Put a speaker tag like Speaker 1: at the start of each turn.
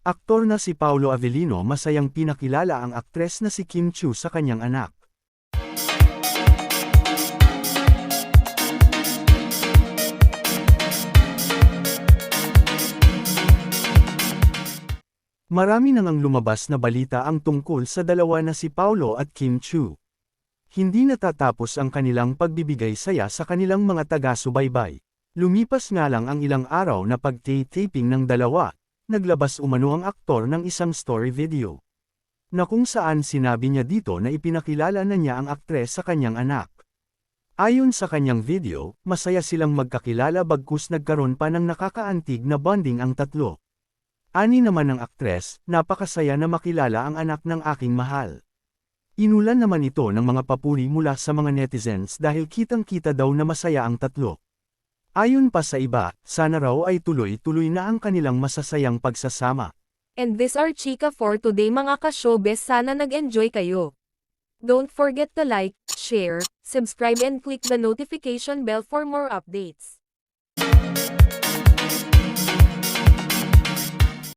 Speaker 1: Aktor na si Paulo Avellino masayang pinakilala ang aktres na si Kim Chu sa kanyang anak. Marami nang ang lumabas na balita ang tungkol sa dalawa na si Paulo at Kim Chu. Hindi natatapos ang kanilang pagbibigay saya sa kanilang mga taga-subaybay. Lumipas nga lang ang ilang araw na pag-taping ng dalawa, naglabas umano ang aktor ng isang story video. Na kung saan sinabi niya dito na ipinakilala na niya ang aktres sa kanyang anak. Ayon sa kanyang video, masaya silang magkakilala bagkus nagkaroon pa ng nakakaantig na bonding ang tatlo. Ani naman ng aktres, napakasaya na makilala ang anak ng aking mahal. Inulan naman ito ng mga papuri mula sa mga netizens dahil kitang-kita daw na masaya ang tatlo. Ayon pa sa iba, sana raw ay tuloy-tuloy na ang kanilang masasayang pagsasama.
Speaker 2: And this are chika for today mga ka-showbiz sana nag-enjoy kayo. Don't forget to like, share, subscribe and click the notification bell for more updates.